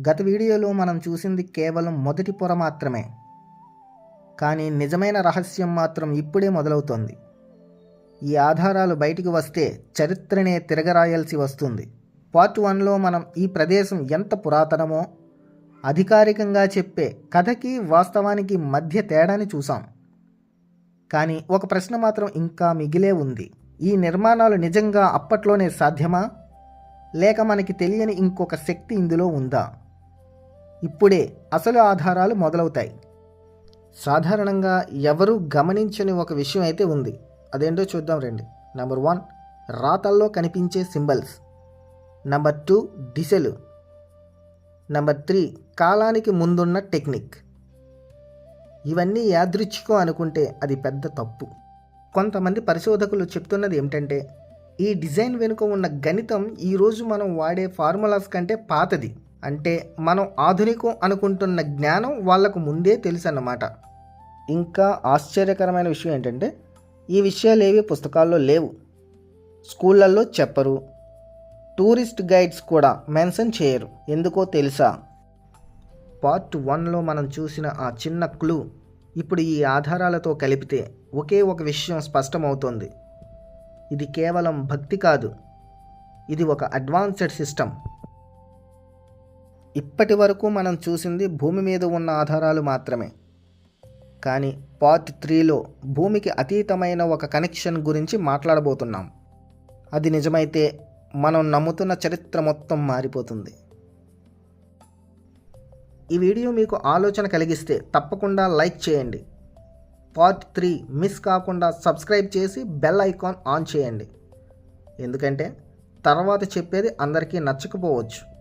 గత వీడియోలో మనం చూసింది కేవలం మొదటి పొర మాత్రమే. కానీ నిజమైన రహస్యం మాత్రం ఇప్పుడే మొదలవుతోంది. ఈ ఆధారాలు బయటికి వస్తే చరిత్రనే తిరగరాయాల్సి వస్తుంది. పార్ట్ వన్లో మనం ఈ ప్రదేశం ఎంత పురాతనమో అధికారికంగా చెప్పే కథకి వాస్తవానికి మధ్య తేడాని చూసాం కానీ ఒక ప్రశ్న మాత్రం ఇంకా మిగిలే ఉంది. ఈ నిర్మాణాలు నిజంగా అప్పట్లోనే సాధ్యమా? లేక మనకి తెలియని ఇంకొక శక్తి ఇందులో ఉందా? ఇప్పుడే అసలు ఆధారాలు మొదలవుతాయి. సాధారణంగా ఎవరూ గమనించని ఒక విషయం అయితే ఉంది. అదేంటో చూద్దాం రండి. నెంబర్ వన్ రాతల్లో కనిపించే సింబల్స్. నెంబర్ టూ దిశలు. నెంబర్ త్రీ కాలానికి ముందున్న టెక్నిక్. ఇవన్నీ యాదృచ్ఛికం అనుకుంటే అది పెద్ద తప్పు. కొంతమంది పరిశోధకులు చెప్తున్నది ఏమిటంటే ఈ డిజైన్ వెనుక ఉన్న గణితం ఈరోజు మనం వాడే ఫార్ములాస్ కంటే పాతది. అంటే మనం ఆధునికం అనుకుంటున్న జ్ఞానం వాళ్ళకు ముందే తెలుసు అన్నమాట ఇంకా ఆశ్చర్యకరమైన విషయం ఏంటంటే ఈ విషయాలు ఏవి పుస్తకాల్లో లేవు. స్కూళ్ళల్లో చెప్పరు. టూరిస్ట్ గైడ్స్ కూడా మెన్షన్ చేయరు. ఎందుకో తెలుసా? పార్ట్ వన్లో మనం చూసిన ఆ చిన్న క్లూ ఇప్పుడు ఈ ఆధారాలతో కలిపితే ఒకే ఒక విషయం స్పష్టమవుతోంది. ఇది కేవలం భక్తి కాదు. ఇది ఒక అడ్వాన్స్డ్ సిస్టమ్. ఇప్పటి వరకు మనం చూసింది భూమి మీద ఉన్న ఆధారాలు మాత్రమే. కానీ పార్ట్ త్రీలో భూమికి అతీతమైన ఒక కనెక్షన్ గురించి మాట్లాడబోతున్నాం. అది నిజమైతే మనం నమ్ముతున్న చరిత్ర మొత్తం మారిపోతుంది. ఈ వీడియో మీకు ఆలోచన కలిగిస్తే తప్పకుండా లైక్ చేయండి. పార్ట్ త్రీ మిస్ కాకుండా సబ్స్క్రైబ్ చేసి బెల్ ఐకాన్ ఆన్ చేయండి. ఎందుకంటే తర్వాత చెప్పేది అందరికీ నచ్చకపోవచ్చు.